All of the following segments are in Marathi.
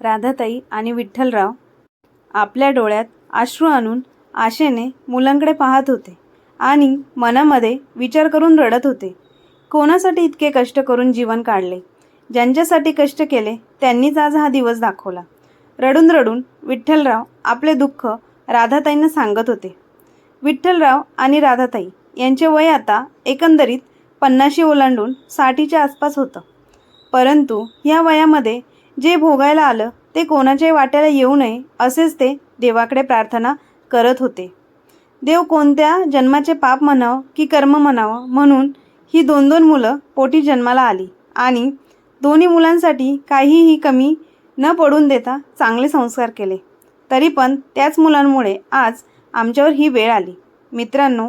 राधाताई आणि विठ्ठलराव आपल्या डोळ्यात अश्रू आणून आशेने मुलांकडे पाहत होते आणि मनामध्ये विचार करून रडत होते. कोणासाठी इतके कष्ट करून जीवन काढले? ज्यांच्यासाठी कष्ट केले त्यांनीच आज हा दिवस दाखवला. रडून रडून विठ्ठलराव आपले दुःख राधाताईंना सांगत होते. विठ्ठलराव आणि राधाताई यांचे वय आता एकंदरीत पन्नाशी ओलांडून साठीच्या आसपास होतं. परंतु या वयामध्ये जे भोगायला आलं ते कोणाच्याही वाट्याला येऊ नये असेच ते देवाकडे प्रार्थना करत होते. देव कोणत्या जन्माचे पाप म्हणावं की कर्म म्हणावं म्हणून ही दोन दोन मुलं पोटी जन्माला आली आणि दोन्ही मुलांसाठी काहीही कमी न पडून देता चांगले संस्कार केले. तरी पण त्याच मुलांमुळे आज आमच्यावर ही वेळ आली. मित्रांनो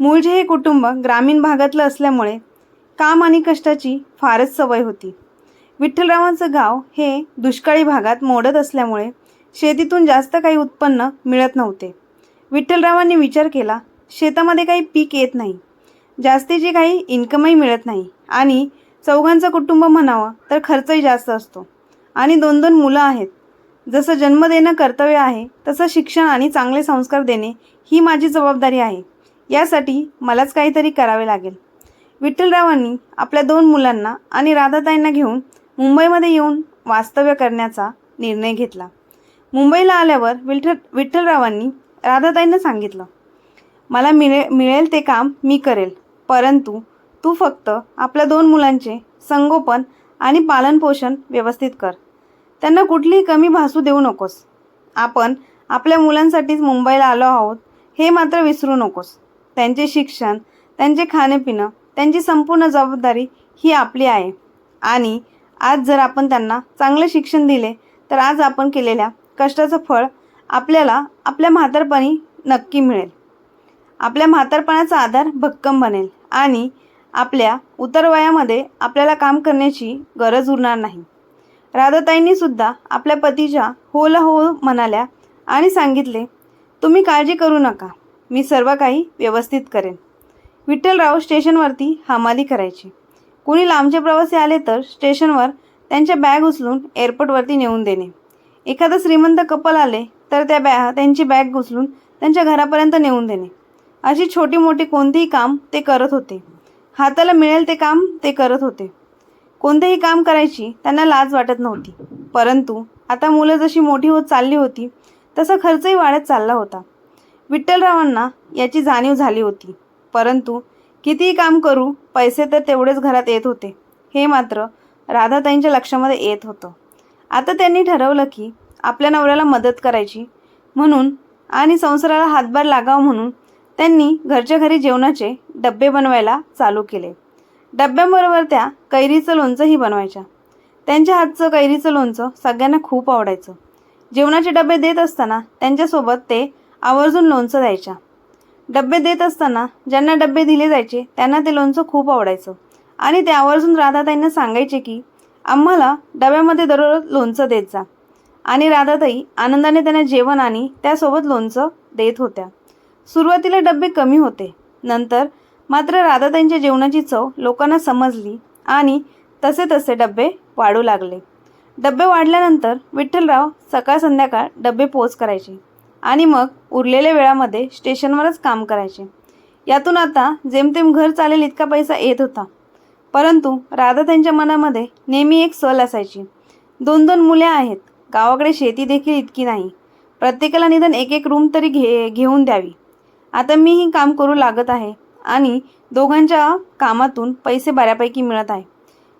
मूळचे हे कुटुंब ग्रामीण भागातलं असल्यामुळे काम आणि कष्टाची फारच सवय होती. विठ्ठलरावांचं गाव हे दुष्काळी भागात मोडत असल्यामुळे शेतीतून जास्त काही उत्पन्न मिळत नव्हते. विठ्ठलरावांनी विचार केला शेतामध्ये काही पीक येत नाही. जास्तीची काही इन्कमही मिळत नाही आणि चौघांचं कुटुंब म्हणावं तर खर्चही जास्त असतो. आणि दोन दोन मुलं आहेत. जसं जन्म देणं कर्तव्य आहे तसं शिक्षण आणि चांगले संस्कार देणे ही माझी जबाबदारी आहे. यासाठी मलाच काहीतरी करावे लागेल. विठ्ठलरावांनी आपल्या दोन मुलांना आणि राधाताईंना घेऊन मुंबईमध्ये येऊन वास्तव्य करण्याचा निर्णय घेतला. मुंबईला आल्यावर विठ्ठल विठ्ठलरावांनी राधाताईंना सांगितलं मला मिळे मिळेल ते काम मी करेल परंतु तू फक्त आपल्या दोन मुलांचे संगोपन आणि पालनपोषण व्यवस्थित कर. त्यांना कुठलीही कमी भासू देऊ नकोस. आपण आपल्या मुलांसाठीच मुंबईला आलो आहोत हे मात्र विसरू नकोस. त्यांचे शिक्षण त्यांचे खाणेपिणं त्यांची संपूर्ण जबाबदारी ही आपली आहे आणि आज जर आपण त्यांना चांगले शिक्षण दिले तर आज आपण केलेल्या कष्टाचं फळ आपल्याला आपल्या म्हातारपणी नक्की मिळेल. आपल्या म्हातारपणाचा आधार भक्कम बनेल आणि आपल्या उतरवयामध्ये आपल्याला काम करण्याची गरज उरणार नाही. राधाताईंनी सुद्धा आपल्या पतीच्या होला हो म्हणाल्या आणि सांगितले तुम्ही काळजी करू नका मी सर्व काही व्यवस्थित करेन. विठ्ठलराव स्टेशनवरती हमाली करायची. कुणी लांबचे प्रवासी आले तर स्टेशनवर त्यांच्या बॅग उचलून एअरपोर्टवरती नेऊन देणे. एखादं श्रीमंत कपल आले तर त्या बॅ त्यांची बॅग उचलून त्यांच्या घरापर्यंत नेऊन देणे. अशी छोटी मोठी कोणतेही काम ते करत होते. हाताला मिळेल ते काम ते करत होते. कोणतेही काम करायची त्यांना लाज वाटत नव्हती. परंतु आता मुलं जशी मोठी होत चालली होती तसा खर्चही वाढत चालला होता. विठ्ठलरावांना याची जाणीव झाली होती. परंतु कितीही काम करू पैसे तर तेवढेच घरात येत होते. हे मात्र राधाताईंच्या लक्षामध्ये येत होतं. आता त्यांनी ठरवलं की आपल्या नवऱ्याला मदत करायची म्हणून आणि संसाराला हातभार लागावा म्हणून त्यांनी घरच्या घरी जेवणाचे डबे बनवायला चालू केले. डब्यांबरोबर त्या कैरीचं लोणचंही बनवायच्या. त्यांच्या हातचं कैरीचं लोणचं सगळ्यांना खूप आवडायचं. जेवणाचे डबे देत असताना त्यांच्यासोबत ते आवर्जून लोणचं द्यायच्या. डब्बे देत असताना ज्यांना डब्बे दिले जायचे त्यांना ते लोणचं खूप आवडायचं. आणि ते आवर्जून राधाताईंना सांगायचे की आम्हाला डब्यामध्ये दररोज लोणचं देत जा. आणि राधाताई आनंदाने त्यांना जेवण आणि त्यासोबत लोणचं देत होत्या. सुरुवातीला डब्बे कमी होते. नंतर मात्र राधाताईंच्या जेवणाची चव लोकांना समजली आणि तसे तसे डब्बे वाढू लागले. डब्बे वाढल्यानंतर विठ्ठलराव सकाळ संध्याकाळ डब्बे पोच करायचे. आणि मग उरलेल्या वेळामध्ये स्टेशनवरच काम करायचे. यातून आता जेमतेम घर चालेल इतका पैसा येत होता. परंतु राधा त्यांच्या मनामध्ये नेहमी एक सल असायची. दोन दोन मुले आहेत. गावाकडे शेती देखील इतकी नाही. प्रत्येकाला निदान एक एक रूम तरी घे घेऊन द्यावी. आता मीही काम करू लागत आहे आणि दोघांच्या कामातून पैसे बऱ्यापैकी मिळत आहे.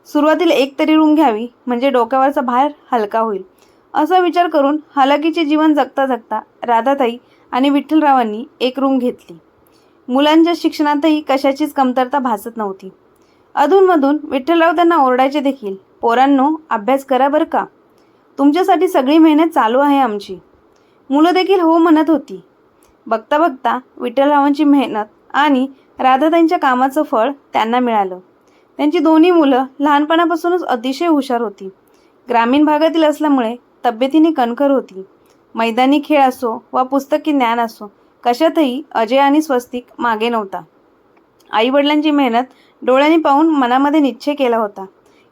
सुरुवातीला एक तरी रूम घ्यावी म्हणजे डोक्यावरचा भार हलका होईल. असा विचार करून हलाकीचे जीवन जगता जगता राधाताई आणि विठ्ठलरावांनी एक रूम घेतली. मुलांच्या शिक्षणातही कशाचीच कमतरता भासत नव्हती. अधूनमधून विठ्ठलराव त्यांना ओरडायचे देखील पोरांनो अभ्यास करा बरं का? तुमच्यासाठी सगळी मेहनत चालू आहे आमची. मुलं देखील हो म्हणत होती. बघता बघता विठ्ठलरावांची मेहनत आणि राधाताईंच्या कामाचं फळ त्यांना मिळालं. त्यांची दोन्ही मुलं लहानपणापासूनच अतिशय हुशार होती. ग्रामीण भागातील असल्यामुळे तब्येतीने कणखर होती. मैदानी खेळ असो वा पुस्तकी ज्ञान असो कशातही अजय आणि स्वस्तिक मागे नव्हता. आईवडिलांची मेहनत डोळ्यांनी पाहून मनामध्ये निश्चय केला होता.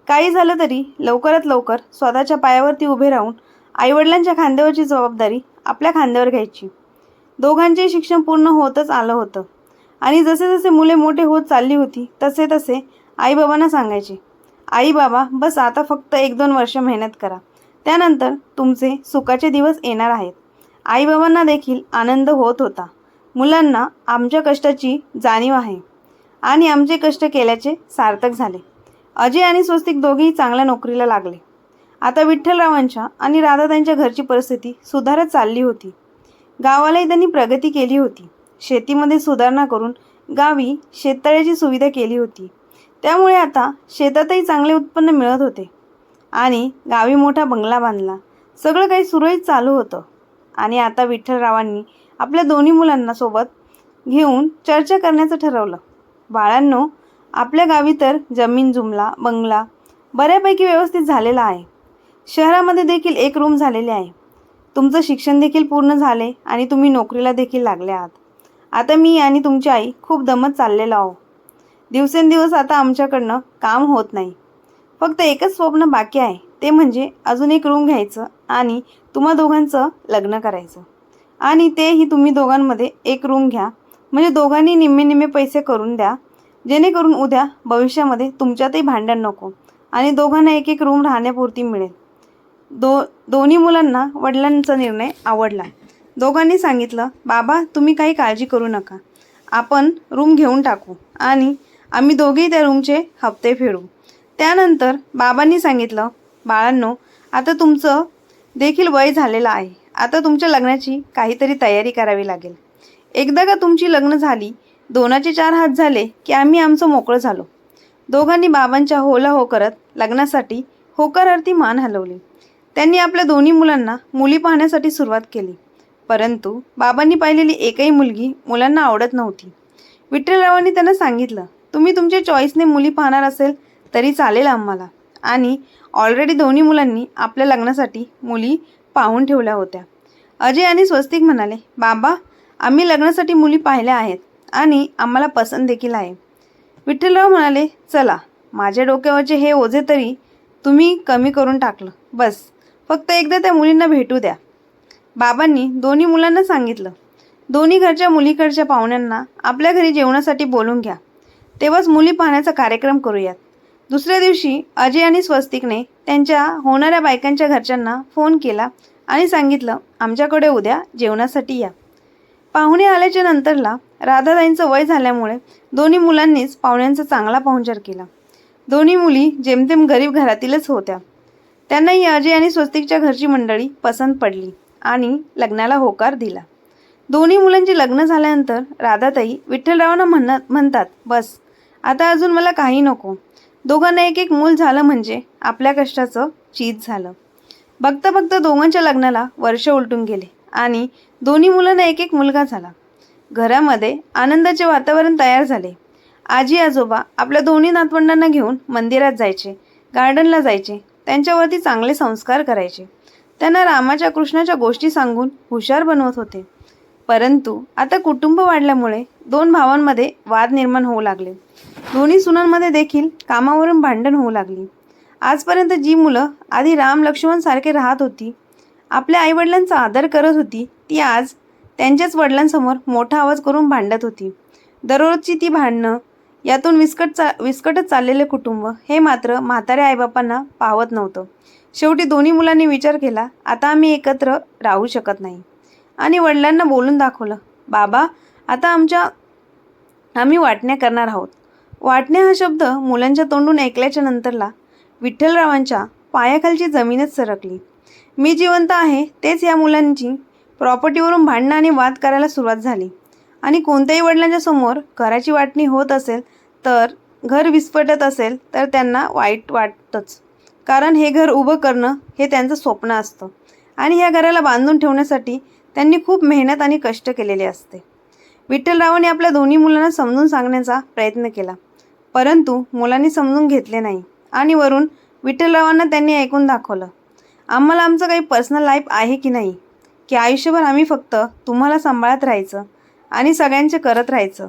काही झालं तरी लवकरात लवकर स्वतःच्या पायावरती उभे राहून आईवडिलांच्या खांद्यावरची जबाबदारी आपल्या खांद्यावर घ्यायची. दोघांचेही शिक्षण पूर्ण होतच आलं होतं. आणि जसे जसे मुले मोठे होत चालली होती तसे तसे आईबाबांना सांगायचे आई बाबा बस आता फक्त एक दोन वर्ष मेहनत करा. त्यानंतर तुमचे सुखाचे दिवस येणार आहेत. आईबाबांना देखील आनंद होत होता. मुलांना आमच्या कष्टाची जाणीव आहे. आणि आमचे कष्ट केल्याचे सार्थक झाले. अजय आणि स्वस्तिक दोघेही चांगल्या नोकरीला लागले. आता विठ्ठलरावांच्या आणि राधाताईंच्या घरची परिस्थिती सुधारत चालली होती. गावालाही त्यांनी प्रगती केली होती. शेतीमध्ये सुधारणा करून गावी शेततळ्याची सुविधा केली होती. त्यामुळे आता शेतातही चांगले उत्पन्न मिळत होते. आणि गावी मोठा बंगला बांधला. सगळं काही सुरळीत चालू होतं. आणि आता विठ्ठलरावांनी आपल्या दोन्ही मुलांना सोबत घेऊन चर्चा करण्याचं ठरवलं. बाळांनो आपल्या गावी तर जमीन जुमला बंगला बऱ्यापैकी व्यवस्थित झालेला आहे. शहरामध्ये देखील एक रूम झालेले आहे. तुमचं शिक्षण देखील पूर्ण झाले आणि तुम्ही नोकरीला देखील लागले आहात. आता मी आणि तुमची आई खूप दमत चाललेलो आहो दिवसेंदिवस आता आमच्याकडनं काम होत नाही. फक्त एकच स्वप्न बाकी आहे. ते म्हणजे अजून एक रूम घ्यायचं आणि तुम्हा दोघांचं लग्न करायचं. आणि तेही तुम्ही दोघांमध्ये एक रूम घ्या. म्हणजे दोघांनी निम्मे निम्मे पैसे करून द्या. जेणेकरून उद्या भविष्यामध्ये तुमच्यातही भांडण नको आणि दोघांना एक एक रूम राहण्यापुरती मिळेल. दो दोन्ही मुलांना वडिलांचा निर्णय आवडला. दोघांनी सांगितलं बाबा तुम्ही काही काळजी करू नका. आपण रूम घेऊन टाकू आणि आम्ही दोघेही त्या रूमचे हप्ते फेडू. त्यानंतर बाबांनी सांगितलं बाळांनो आता तुमचं देखील वय झालेलं आहे. आता तुमच्या लग्नाची काहीतरी तयारी करावी लागेल. एकदा का तुमची लग्न झाली दोनाचे चार हात झाले की आम्ही आमचं मोकळं झालो. दोघांनी बाबांच्या होला हो करत लग्नासाठी होकारार्थी मान हलवली. त्यांनी आपल्या दोन्ही मुलांना मुली पाहण्यासाठी सुरुवात केली. परंतु बाबांनी पाहिलेली एकही मुलगी मुलांना आवडत नव्हती. विठ्ठलरावांनी त्यांना सांगितलं तुम्ही तुमच्या चॉईसने मुली पाहणार असेल तरी चालेल आम्हाला. आणि ऑलरेडी दोन्ही मुलांनी आपल्या लग्नासाठी मुली पाहून ठेवल्या होत्या. अजय आणि स्वस्तिक म्हणाले बाबा आम्ही लग्नासाठी मुली पाहिल्या आहेत आणि आम्हाला पसंत देखील आहे. विठ्ठलराव म्हणाले चला माझ्या डोक्यावरचे हे ओझे तरी तुम्ही कमी करून टाकलं. बस फक्त एकदा त्या मुलींना भेटू द्या. बाबांनी दोन्ही मुलांना सांगितलं दोन्ही घरच्या मुलीकडच्या पाहुण्यांना आपल्या घरी जेवणासाठी बोलून घ्या. तेव्हाच मुली पाहण्याचा कार्यक्रम करूयात. दुसऱ्या दिवशी अजय आणि स्वस्तिकने त्यांच्या होणाऱ्या बायकांच्या घरच्यांना फोन केला आणि सांगितलं आमच्याकडे उद्या जेवणासाठी या. पाहुणे आल्याच्या नंतरला राधाताईंचं वय झाल्यामुळे दोन्ही मुलांनीच पाहुण्यांचा चांगला पाहुणचार केला. दोन्ही मुली जेमतेम गरीब घरातीलच होत्या. त्यांनाही अजय आणि स्वस्तिकच्या घरची मंडळी पसंत पडली आणि लग्नाला होकार दिला. दोन्ही मुलांचे लग्न झाल्यानंतर राधाताई विठ्ठलरावांना म्हणत म्हणतात बस आता अजून मला काही नको. दोघांना एक एक मूल झालं म्हणजे आपल्या कष्टाचं चीज झालं. बघता बघता दोघांच्या लग्नाला वर्ष उलटून गेले आणि दोन्ही मुलांना एक एक मुलगा झाला. घरामध्ये आनंदाचे वातावरण तयार झाले. आजी आजोबा आपल्या दोन्ही नातवंडांना घेऊन मंदिरात जायचे गार्डनला जायचे त्यांच्यावरती चांगले संस्कार करायचे. त्यांना रामाच्या कृष्णाच्या गोष्टी सांगून हुशार बनवत होते. परंतु आता कुटुंब वाढल्यामुळे दोन भावांमध्ये वाद निर्माण होऊ लागले. दोन्ही सुनांमध्ये देखील कामावरून भांडण होऊ लागली. आजपर्यंत जी मुलं आधी राम लक्ष्मण सारखे राहत होती आपल्या आईवडिलांचा आदर करत होती ती आज त्यांच्याच वडिलांसमोर मोठा आवाज करून भांडत होती. दररोजची ती भांडणं यातून विस्कट चा विस्कटच चाललेले कुटुंब हे मात्र म्हाताऱ्या आईबापांना पावत नव्हतं. शेवटी दोन्ही मुलांनी विचार केला आता आम्ही एकत्र राहू शकत नाही. आणि वडिलांना बोलून दाखवलं बाबा आता आमच्या आम्ही वाटण्या करणार आहोत. वाटण्या हा शब्द मुलांच्या तोंडून ऐकल्याच्या नंतरला विठ्ठलरावांच्या पायाखालची जमीनच सरकली. मी जिवंत आहे तेच या मुलांची प्रॉपर्टीवरून भांडणं आणि वाद करायला सुरुवात झाली. आणि कोणत्याही वडिलांच्या समोर घराची वाटणी होत असेल तर घर विस्फटत असेल तर त्यांना वाईट वाटतंच. कारण हे घर उभं करणं हे त्यांचं स्वप्न असतं. आणि ह्या घराला बांधून ठेवण्यासाठी त्यांनी खूप मेहनत आणि कष्ट केलेले असते. विठ्ठलरावांनी आपल्या दोन्ही मुलांना समजून सांगण्याचा प्रयत्न केला. परंतु मुलांनी समजून घेतले नाही आणि वरून विठ्ठलरावांना त्यांनी ऐकून दाखवलं. आम्हाला आमचं काही पर्सनल लाईफ आहे की नाही? की आयुष्यभर आम्ही फक्त तुम्हाला सांभाळत राहायचं आणि सगळ्यांचे करत राहायचं?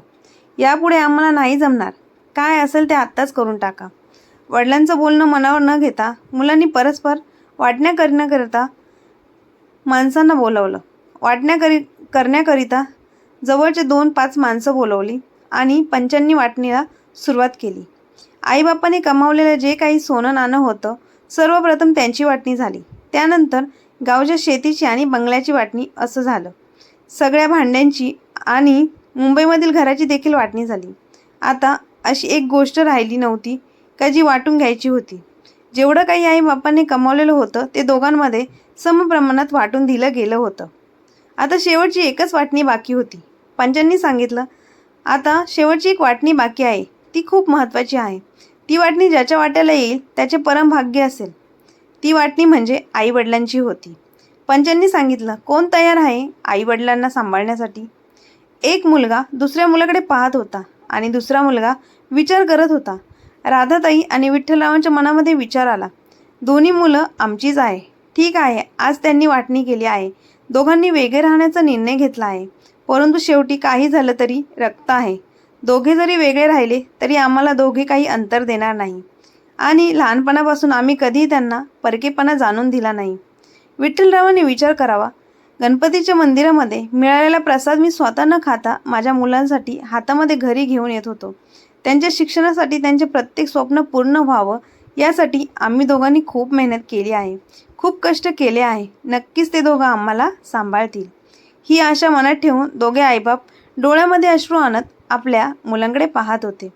यापुढे आम्हाला नाही जमणार. काय असेल ते आत्ताच करून टाका. वडिलांचं बोलणं मनावर न घेता मुलांनी परस्पर वाटण्या करण्याकरिता माणसांना बोलावलं. वाटण्या करी करण्याकरिता जवळचे दोन पाच माणसं बोलवली आणि पंचांनी वाटणीला सुरुवात केली. आईबापाने कमावलेलं जे काही सोनं नाणं होतं सर्वप्रथम त्यांची वाटणी झाली. त्यानंतर गावच्या शेतीची आणि बंगल्याची वाटणी असं झालं. सगळ्या भांड्यांची आणि मुंबईमधील घराची देखील वाटणी झाली. आता अशी एक गोष्ट राहिली नव्हती का जी वाटून घ्यायची होती. जेवढं काही आई बापाने कमावलेलं होतं ते दोघांमध्ये समप्रमाणात वाटून दिलं गेलं होतं. आता शेवटची एकच वाटणी बाकी होती. पंचांनी सांगितलं आता शेवटची एक वाटणी बाकी आहे. ती खूप महत्त्वाची आहे. ती वाटणी ज्याच्या वाट्याला येईल त्याचे परमभाग्य असेल. ती वाटणी म्हणजे आईवडिलांची होती. पंचांनी सांगितलं कोण तयार आहे आईवडिलांना सांभाळण्यासाठी? एक मुलगा दुसऱ्या मुलाकडे पाहत होता आणि दुसरा मुलगा विचार करत होता. राधाताई आणि विठ्ठलरावांच्या मनामध्ये विचार आला दोन्ही मुलं आमचीच आहे. ठीक आहे आज त्यांनी वाटणी केली आहे. दोघांनी वेगळे राहण्याचा निर्णय घेतला आहे. परंतु शेवटी काही झालं तरी रक्त आहे. दोघे जरी वेगळे राहिले तरी आम्हाला दोघे काही अंतर देणार नाही. आणि लहानपणापासून आम्ही कधीही त्यांना परकेपणा जाणून दिला नाही. विठ्ठलरावांनी विचार करावा. गणपतीच्या मंदिरामध्ये मिळालेला प्रसाद मी स्वतः न खाता माझ्या मुलांसाठी हातामध्ये घरी घेऊन येत होतो. त्यांच्या शिक्षणासाठी त्यांचे प्रत्येक स्वप्न पूर्ण व्हावं यासाठी आम्ही दोघांनी खूप मेहनत केली आहे. खूप कष्ट केले आहे. नक्कीच ते दोघं आम्हाला सांभाळतील. ही आशा मनात ठेवून दोघे आईबाप डोळ्यामध्ये अश्रू आणत आपल्या मुलांकडे पाहत होते.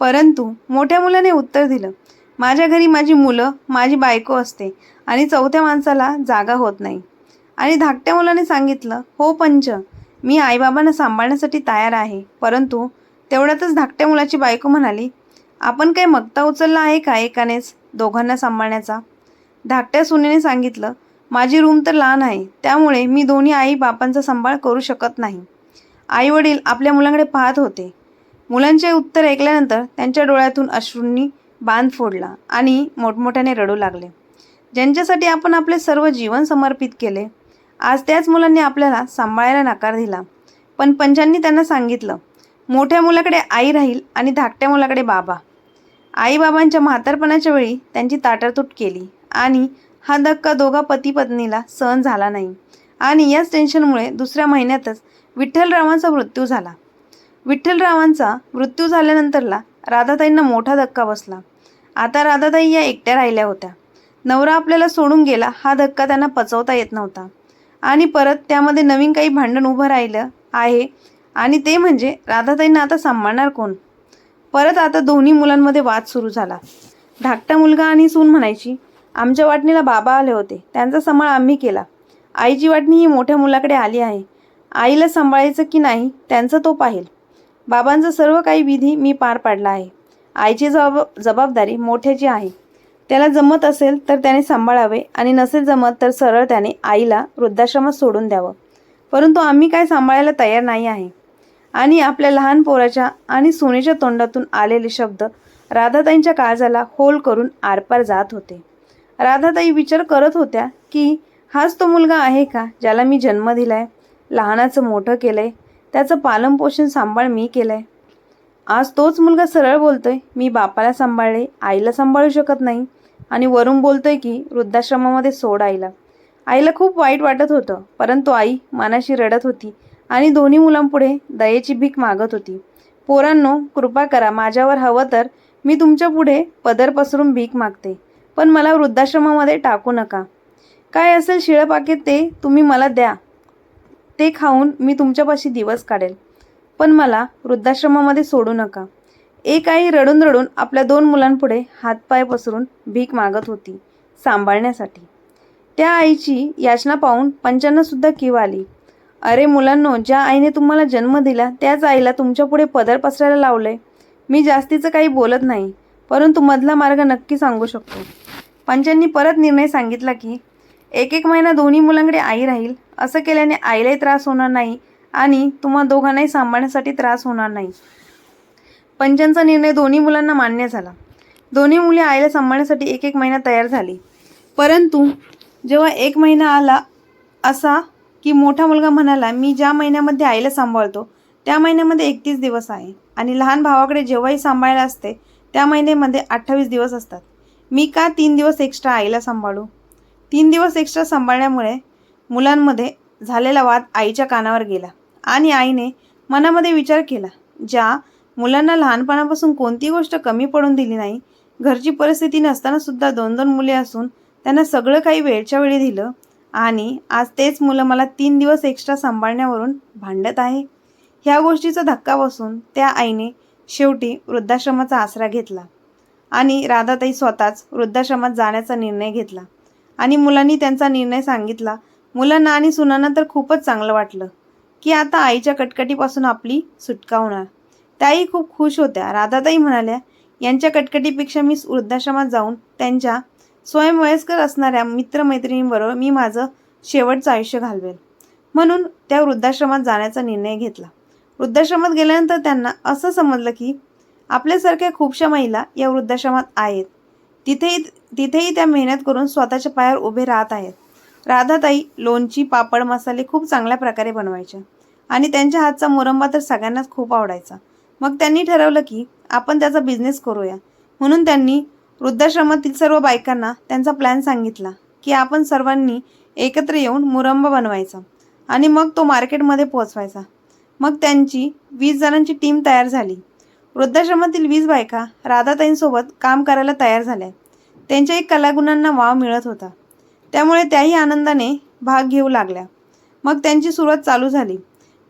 परंतु मोठ्या मुलाने उत्तर दिलं माझ्या घरी माझी मुलं माझी बायको असते आणि चौथ्या माणसाला जागा होत नाही. आणि धाकट्या मुलाने सांगितलं हो पंच मी आईबाबांना सांभाळण्यासाठी तयार आहे. परंतु तेवढ्यातच धाकट्या मुलाची बायको म्हणाली आपण काय मगता उचलला आहे का एकानेच दोघांना सांभाळण्याचा? धाकट्या सुनेने सांगितलं माझी रूम तर लहान आहे त्यामुळे मी दोन्ही आई बापांचा सांभाळ करू शकत नाही. आई वडील आपल्या मुलांकडे पाहत होते. मुलांचे उत्तर ऐकल्यानंतर त्यांच्या डोळ्यातून अश्रूंनी बांध फोडला आणि मोठमोठ्याने रडू लागले. ज्यांच्यासाठी आपण आपले सर्व जीवन समर्पित केले आज त्याच मुलांनी आपल्याला सांभाळायला नकार दिला. पण पंचांनी त्यांना सांगितलं मोठ्या मुलाकडे आई राहील आणि धाकट्या मुलाकडे बाबा. आईबाबांच्या म्हातारपणाच्या वेळी त्यांची ताटातूट केली. आणि हा धक्का दोघा पती पत्नीला सहन झाला नाही. आणि याच टेन्शनमुळे दुसऱ्या महिन्यातच विठ्ठलरावांचा मृत्यू झाला. विठ्ठलरावांचा मृत्यू झाल्यानंतरला राधाताईंना मोठा धक्का बसला. आता राधाताई या एकट्या राहिल्या होत्या. नवरा आपल्याला सोडून गेला हा धक्का त्यांना पचवता येत नव्हता. आणि परत त्यामध्ये नवीन काही भांडण उभं राहिलं आहे आणि ते म्हणजे राधाताईंना आता सांभाळणार कोण? परत आता दोन्ही मुलांमध्ये वाद सुरू झाला. धाकटा मुलगा आणि सून म्हणायची आमच्या वाटणीला बाबा आले होते. त्यांचा सांभाळ आम्ही केला. आईची वाटणी ही मोठ्या मुलाकडे आली आहे. आईला सांभाळायचं की नाही त्यांचं तो पाहिल. बाबांचं सर्व काही विधी मी पार पाडला आहे. आईची जबाब जबाबदारी मोठ्याची आहे. त्याला जमत असेल तर त्याने सांभाळावे आणि नसेल जमत तर सरळ त्याने आईला वृद्धाश्रमात सोडून द्यावं. परंतु आम्ही काय सांभाळायला तयार नाही आहे. आणि आपल्या लहान पोराच्या आणि सोनेच्या तोंडातून आलेले शब्द राधाताईंच्या काळजाला होल करून आरपार जात होते. राधाताई विचार करत होत्या की हाच तो मुलगा आहे का ज्याला मी जन्म दिलाय लहानाचं मोठं केलंय त्याचं पालनपोषण सांभाळ मी केलंय. आज तोच मुलगा सरळ बोलतोय मी बापाला सांभाळले आईला सांभाळू शकत नाही. आणि वरून बोलतोय की वृद्धाश्रमामध्ये सोड आईला. आईला खूप वाईट वाटत होतं परंतु आई मनाशी रडत होती आणि दोन्ही मुलांपुढे दयेची भीक मागत होती. पोरांनो कृपा करा माझ्यावर हवं तर मी तुमच्यापुढे पदर पसरून भीक मागते. पण मला वृद्धाश्रमामध्ये टाकू नका. काय असेल शिळं ते तुम्ही मला द्या. ते खाऊन मी तुमच्यापाशी दिवस काढेल. पण मला वृद्धाश्रमामध्ये सोडू नका. एक आई रडून रडून आपल्या दोन मुलांपुढे हातपाय पसरून भीक मागत होती सांभाळण्यासाठी. त्या आईची याचना पाहून पंचांनासुद्धा किव आली. अरे मुलांनो ज्या आईने तुम्हाला जन्म दिला त्याच आईला तुमच्यापुढे पदर पसरायला लावलंय. मी जास्तीचं काही बोलत नाही परंतु मधला मार्ग नक्की सांगू शकतो. पंचांनी परत निर्णय सांगितला की एक एक महिना दोन्ही मुलांकडे आई राहील असं केल्याने आईलाही त्रास होणार नाही आणि तुम्हा दोघांनाही सांभाळण्यासाठी त्रास होणार नाही. पंचांचा निर्णय दोन्ही मुलांना मान्य झाला. दोन्ही मुले आईला सांभाळण्यासाठी एक एक महिना तयार झाली. परंतु जेव्हा एक महिना आला असा की मोठा मुलगा म्हणाला मी ज्या महिन्यामध्ये आईला सांभाळतो त्या महिन्यामध्ये एकतीस दिवस आहे आणि लहान भावाकडे जेव्हाही सांभाळायला असते त्या महिन्यामध्ये अठ्ठावीस दिवस असतात. मी का तीन दिवस एक्स्ट्रा आईला सांभाळू? तीन दिवस एक्स्ट्रा सांभाळण्यामुळे मुलांमध्ये झालेला वाद आईच्या कानावर गेला आणि आईने मनामध्ये विचार केला ज्या मुलांना लहानपणापासून कोणती गोष्ट कमी पडून दिली नाही घरची परिस्थिती नसताना सुद्धा दोन दोन मुले असून त्यांना सगळं काही वेळच्या वेळी दिलं आणि आज तेच मुलं मला तीन दिवस एक्स्ट्रा सांभाळण्यावरून भांडत आहे. ह्या गोष्टीचा धक्का बसून त्या आईने शेवटी वृद्धाश्रमाचा आसरा घेतला. आणि राधाताई स्वतःच वृद्धाश्रमात जाण्याचा निर्णय घेतला. आणि मुलांनी त्यांचा निर्णय सांगितला. मुलांना आणि सुनांना तर खूपच चांगलं वाटलं की आता आईच्या कटकटीपासून आपली सुटका होणार. त्याही खूप खुश होत्या. राधाताई म्हणाल्या यांच्या कटकटीपेक्षा मी वृद्धाश्रमात जाऊन त्यांच्या स्वयंवयस्कर असणाऱ्या मित्रमैत्रिणींबरोबर मी माझं शेवटचं आयुष्य घालवेल. म्हणून त्या वृद्धाश्रमात जाण्याचा निर्णय घेतला. वृद्धाश्रमात गेल्यानंतर त्यांना असं समजलं की आपल्यासारख्या खूपशा महिला या वृद्धाश्रमात आहेत. तिथेही तिथेही त्या मेहनत करून स्वतःच्या पायावर उभे राहत आहेत. राधाताई लोणची पापड मसाले खूप चांगल्या प्रकारे बनवायच्या. आणि त्यांच्या हातचा मुरंबा तर सगळ्यांनाच खूप आवडायचा. मग त्यांनी ठरवलं की आपण त्याचा बिझनेस करूया. म्हणून त्यांनी वृद्धाश्रमातील सर्व बायकांना त्यांचा प्लॅन सांगितला की आपण सर्वांनी एकत्र येऊन मुरंबा बनवायचा आणि मग तो मार्केटमध्ये पोचवायचा मग त्यांची वीस जणांची टीम तयार झाली. वृद्धाश्रमातील वीज बायका राधाताईंसोबत काम करायला तयार झाल्या. त्यांच्याही कलागुणांना वाव मिळत होता. त्यामुळे त्याही आनंदाने भाग घेऊ लागल्या. मग त्यांची सुरुवात चालू झाली.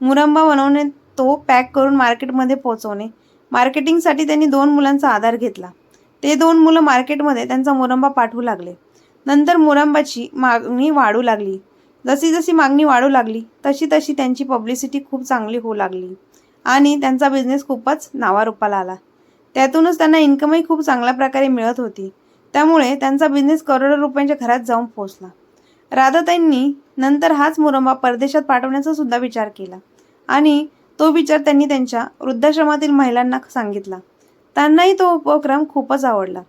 मुरंबा बनवणे तो पॅक करून मार्केटमध्ये पोहोचवणे मार्केटिंगसाठी त्यांनी दोन मुलांचा आधार घेतला. ते दोन मुलं मार्केटमध्ये त्यांचा मुरंबा पाठवू लागले. नंतर मुरंबाची मागणी वाढू लागली. जशी जशी मागणी वाढू लागली तशी तशी त्यांची पब्लिसिटी खूप चांगली होऊ लागली. आणि त्यांचा बिझनेस खूपच नावारूपाला आला. त्यातूनच त्यांना इन्कमही खूप चांगल्या प्रकारे मिळत होती. त्यामुळे त्यांचा बिझनेस करोडो रुपयांच्या घरात जाऊन पोहोचला. राधाताईंनी नंतर हाच मुरंबा परदेशात पाठवण्याचा सुद्धा विचार केला. आणि तो विचार त्यांनी त्यांच्या वृद्धाश्रमातील महिलांना सांगितला. त्यांनाही तो उपक्रम खूपच आवडला.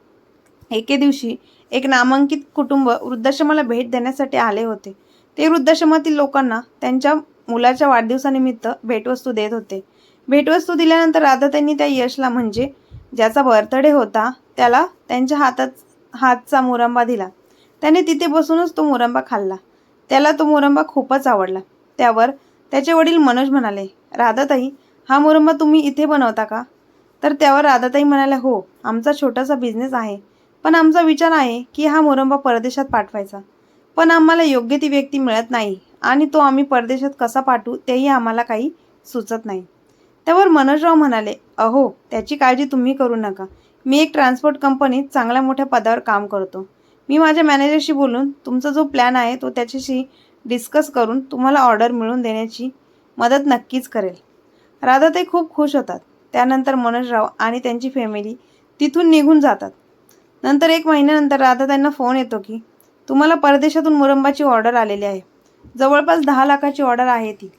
एके दिवशी एक नामांकित कुटुंब वृद्धाश्रमाला भेट देण्यासाठी आले होते. ते वृद्धाश्रमातील लोकांना त्यांच्या मुलाच्या वाढदिवसानिमित्त भेटवस्तू देत होते. भेटवस्तू दिल्यानंतर राधाताईंनी त्या यशला म्हणजे ज्याचा बर्थडे होता त्याला त्यांच्या हातात हातचा मुरंबा दिला. त्याने तिथे बसूनच तो मुरंबा खाल्ला. त्याला तो मुरंबा खूपच आवडला. त्यावर त्याचे वडील मनोज म्हणाले राधाताई हा मुरंबा तुम्ही इथे बनवता का? तर त्यावर राधाताई म्हणाल्या हो आमचा छोटासा बिझनेस आहे. पण आमचा विचार आहे की हा मुरंबा परदेशात पाठवायचा. पण आम्हाला योग्य ती व्यक्ती मिळत नाही आणि तो आम्ही परदेशात कसा पाठवू तेही आम्हाला काही सुचत नाही. त्यावर मनोजराव म्हणाले अहो त्याची काळजी तुम्ही करू नका. मी एक ट्रान्सपोर्ट कंपनीत चांगल्या मोठ्या पदावर काम करतो. मी माझ्या मॅनेजरशी बोलून तुमचा जो प्लॅन आहे तो त्याच्याशी डिस्कस करून तुम्हाला ऑर्डर मिळवून देण्याची मदत नक्कीच करेल. राधा ते खूप खुश होतात. त्यानंतर मनोजराव आणि त्यांची फॅमिली तिथून निघून जातात. नंतर एक महिन्यानंतर राधा त्यांना फोन येतो की तुम्हाला परदेशातून मुरंबाची ऑर्डर आलेली आहे. जवळपास दहा लाखाची ऑर्डर आहे ती.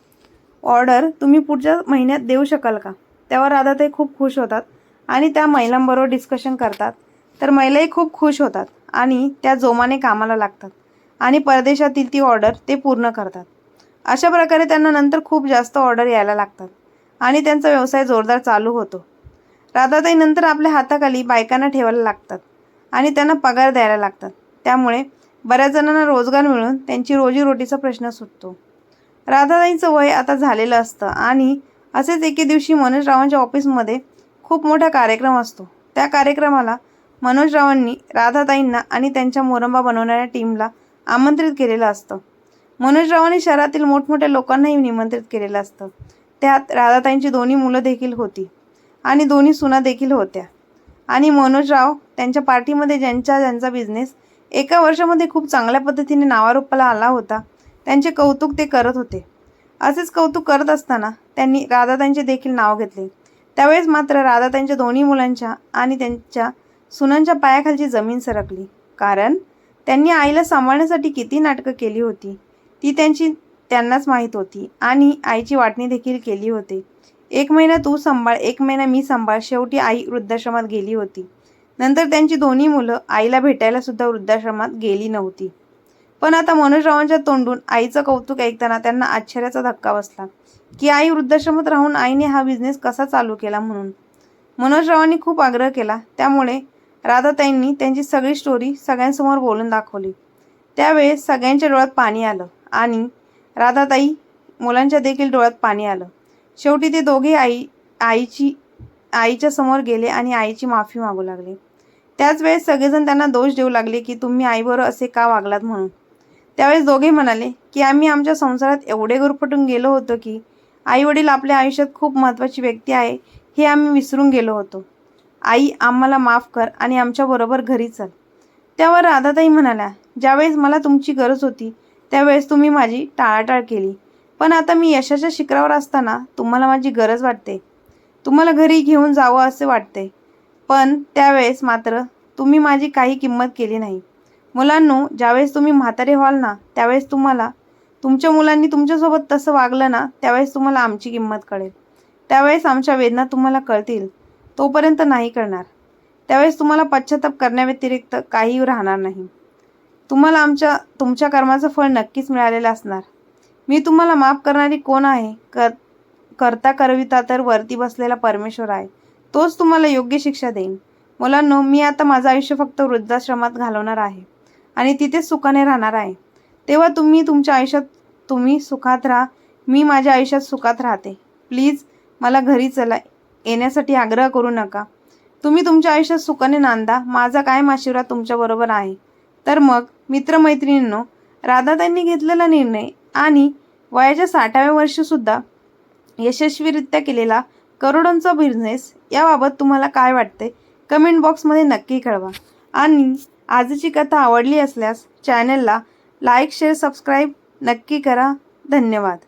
ऑर्डर तुम्ही पुढच्या महिन्यात देऊ शकाल का? त्यावर राधाताई खूप खुश होतात आणि त्या महिलांबरोबर डिस्कशन करतात. तर महिलाही खूप खुश होतात आणि त्या जोमाने कामाला लागतात आणि परदेशातील ती ऑर्डर ते पूर्ण करतात. अशा प्रकारे त्यांना नंतर खूप जास्त ऑर्डर यायला लागतात आणि त्यांचा व्यवसाय जोरदार चालू होतो. राधाताई नंतर आपल्या हाताखाली बायकांना ठेवायला लागतात आणि त्यांना पगार द्यायला लागतात. त्यामुळे बऱ्याच जणांना रोजगार मिळून त्यांची रोजीरोटीचा प्रश्न सुटतो. राधाताईंचं वय आता झालेलं असतं आणि असेच एके दिवशी मनोजरावांच्या ऑफिसमध्ये खूप मोठा कार्यक्रम असतो. त्या कार्यक्रमाला मनोजरावांनी राधाताईंना आणि त्यांच्या मोरंबा बनवणाऱ्या टीमला आमंत्रित केलेलं असतं. मनोजरावांनी शहरातील मोठमोठ्या लोकांनाही निमंत्रित केलेलं असतं. त्यात राधाताईंची दोन्ही मुलं देखील होती आणि दोन्ही सुना देखील होत्या. आणि मनोजराव त्यांच्या पार्टीमध्ये ज्यांचा ज्यांचा बिझनेस एका वर्षामध्ये खूप चांगल्या पद्धतीने नावारूपाला आला होता त्यांचे कौतुक ते करत होते. असेच कौतुक करत असताना त्यांनी राधाताईंचे देखील नाव घेतले. त्यावेळेस मात्र राधाताईंच्या दोन्ही मुलांच्या आणि त्यांच्या सुनांच्या पायाखालची जमीन सरकली. कारण त्यांनी आईला सांभाळण्यासाठी किती नाटकं केली होती ती त्यांची त्यांनाच माहीत होती आणि आईची वाटणी देखील केली होती. एक महिना तू सांभाळ एक महिना मी सांभाळ शेवटी आई वृद्धाश्रमात गेली होती. नंतर त्यांची दोन्ही मुलं आईला भेटायला सुद्धा वृद्धाश्रमात गेली नव्हती. पण आता मनोजरावांच्या तोंडून आईचं कौतुक ऐकताना त्यांना आश्चर्याचा धक्का बसला की आई वृद्धाश्रमात राहून आईने हा बिझनेस कसा चालू केला म्हणून. मनोजरावांनी खूप आग्रह केला त्यामुळे राधाताईंनी त्यांची सगळी स्टोरी सगळ्यांसमोर बोलून दाखवली. त्यावेळेस सगळ्यांच्या डोळ्यात पाणी आलं आणि राधाताई मुलांच्या देखील डोळ्यात पाणी आलं. शेवटी ते दोघे आई आईची आईच्या समोर गेले आणि आईची माफी मागू लागले. त्याच वेळेस सगळेजण त्यांना दोष देऊ लागले की तुम्ही आईबरोबर असे का वागलात म्हणून. त्यावेळेस दोघे म्हणाले की आम्ही आमच्या संसारात एवढे गुरफटून गेलो होतो की आई वडील आपल्या आयुष्यात खूप महत्त्वाची व्यक्ती आहे हे आम्ही विसरून गेलो होतो. आई आम्हाला माफ कर आणि आमच्याबरोबर घरी चल. त्यावर राधाताई म्हणाल्या ज्यावेळेस मला तुमची गरज होती त्यावेळेस तुम्ही माझी टाळाटाळ केली. पण आता मी यशाच्या शिखरावर असताना तुम्हाला माझी गरज वाटते. तुम्हाला घरी घेऊन जावं असे वाटते. पण त्यावेळेस मात्र तुम्ही माझी काही किंमत केली नाही. मुलांनो ज्यावेळेस तुम्ही म्हातारे व्हाल ना त्यावेळेस तुम्हाला तुमच्या मुलांनी तुमच्यासोबत तसं वागलं ना त्यावेळेस तुम्हाला आमची किंमत कळेल. त्यावेळेस आमच्या वेदना तुम्हाला कळतील. तोपर्यंत नाही कळणार त्यावेळेस तुम्हाला पश्चाताप करण्याव्यतिरिक्त काही राहणार नाही. तुम्हाला आमच्या तुमच्या कर्माचं फळ नक्कीच मिळालेलं असणार. मी तुम्हाला माफ करणारी कोण आहे? कर करता करविता तर वरती बसलेला परमेश्वर आहे. तोच तुम्हाला योग्य शिक्षा देईन. मुलांनो मी आता माझं आयुष्य फक्त वृद्धाश्रमात घालवणार आहे. आणि तिथेच सुखाने राहणार आहे. तेव्हा तुम्ही तुमच्या आयुष्यात तुम्ही सुखात राहा. मी माझ्या आयुष्यात सुखात राहते. प्लीज मला घरी चला येण्यासाठी आग्रह करू नका. तुम्ही तुमच्या आयुष्यात सुखाने नांदा. माझा कायम आशीर्वाद तुमच्याबरोबर आहे. तर मग मित्रमैत्रिणींनो राधाताईंनी घेतलेला निर्णय आणि वयाच्या साठाव्या वर्षीसुद्धा यशस्वीरित्या केलेला करोडोंचा बिझनेस याबाबत तुम्हाला काय वाटते? कमेंट बॉक्समध्ये नक्की कळवा. आणि आजची कथा आवडली असल्यास चॅनलला लाईक शेअर सबस्क्राईब नक्की करा. धन्यवाद.